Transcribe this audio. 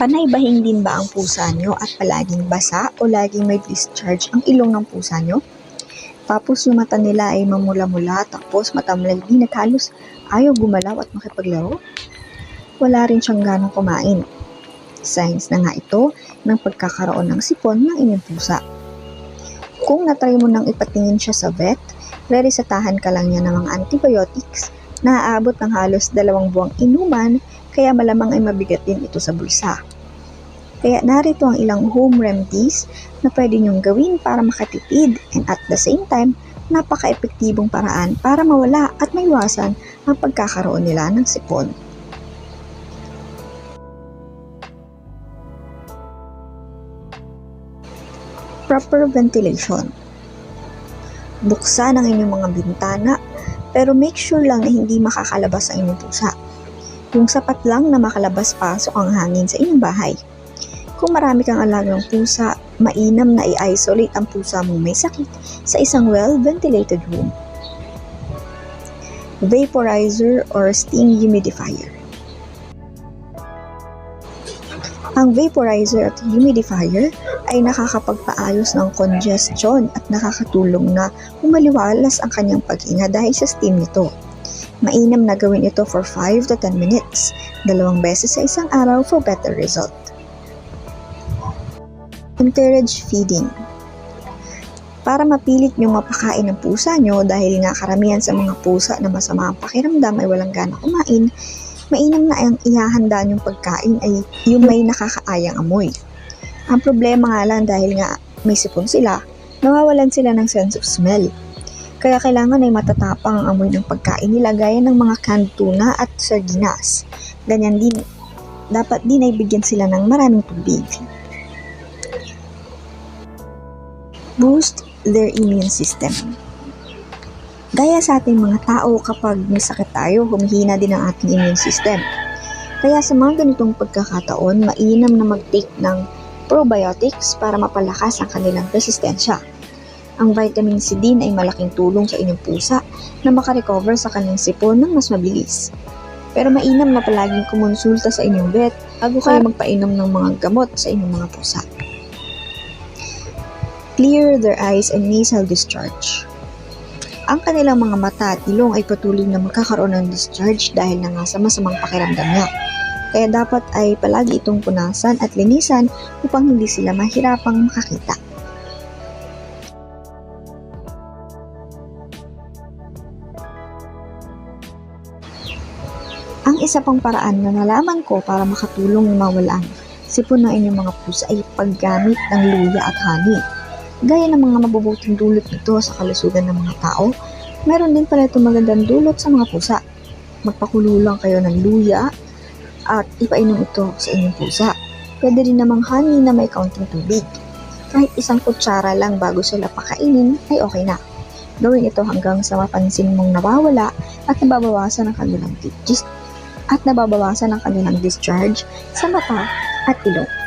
Panay bahing din ba ang pusa nyo at palaging basa o laging may discharge ang ilong ng pusa nyo? Tapos yung mata nila ay mamula-mula tapos matamlay din at halos ayaw gumalaw at makipaglaro? Wala rin siyang ganong kumain. Signs na nga ito ng pagkakaroon ng sipon ng inyong pusa. Kung natry mo nang ipatingin siya sa vet, reresetahan ka lang niya ng mga antibiotics na aabot ng halos dalawang buwang inuman kaya malamang ay mabigat din ito sa bulsa. Kaya narito ang ilang home remedies na pwede niyong gawin para makatipid and at the same time, napaka-epektibong paraan para mawala at maiwasan ang pagkakaroon nila ng sipon. Proper ventilation. Buksan ang inyong mga bintana pero make sure lang na hindi makakalabas ang inyong pusa. Yung sapat lang na makalabas-pasok ang hangin sa inyong bahay. Kung marami kang alagang pusa, mainam na i-isolate ang pusa mong may sakit sa isang well-ventilated room. Vaporizer or steam humidifier. Ang vaporizer at humidifier ay nakakapagpaayos ng congestion at nakakatulong na umaliwalas ang kanyang paghinga dahil sa steam nito. Mainam na gawin ito for 5 to 10 minutes, dalawang beses sa isang araw for better result. Encourage feeding. Para mapilit nyo mapakain ng pusa nyo dahil nga karamihan sa mga pusa na masama ang pakiramdam ay walang gana kumain, mainam na ang ihahanda nyong pagkain ay yung may nakakaayang amoy. Ang problema nga lang dahil nga may sipon sila, nawawalan sila ng sense of smell. Kaya kailangan ay matatapang ang amoy ng pagkain nila gaya ng mga canned tuna at sardinas. Ganyan din, dapat din ay bigyan sila ng maraming tubig. Boost their immune system. Gaya sa ating mga tao, kapag may sakit tayo, humihina din ang ating immune system. Kaya sa mga ganitong pagkakataon, mainam na mag-take ng probiotics para mapalakas ang kanilang resistensya. Ang vitamin C din ay malaking tulong sa inyong pusa na makarecover sa kanyang sipon ng mas mabilis. Pero mainam na palaging kumonsulta sa inyong vet bago kayo magpainom ng mga gamot sa inyong mga pusa. Clear their eyes and nasal discharge. Ang kanilang mga mata at ilong ay patuloy na magkakaroon ng discharge dahil na nga sa masamang pakiramdam niya. Kaya dapat ay palagi itong punasan at linisan upang hindi sila mahirapang makakita. Ang isa pang paraan na nalaman ko para makatulong mawalan sipon ng inyong mga pusa ay paggamit ng luya at honey. Gaya ng mga mabubuting dulot nito sa kalusugan ng mga tao, meron din pala itong magandang dulot sa mga pusa. Magpakulo lang kayo ng luya at ipainom ito sa inyong pusa. Pwede rin namang honey na may kaunting tubig. Kahit isang kutsara lang bago sila pakainin ay okay na. Gawin ito hanggang sa mapansin mong nawawala at nababawasan ang kanilang dis at nababawasan ang kanilang discharge sa mata at ilong.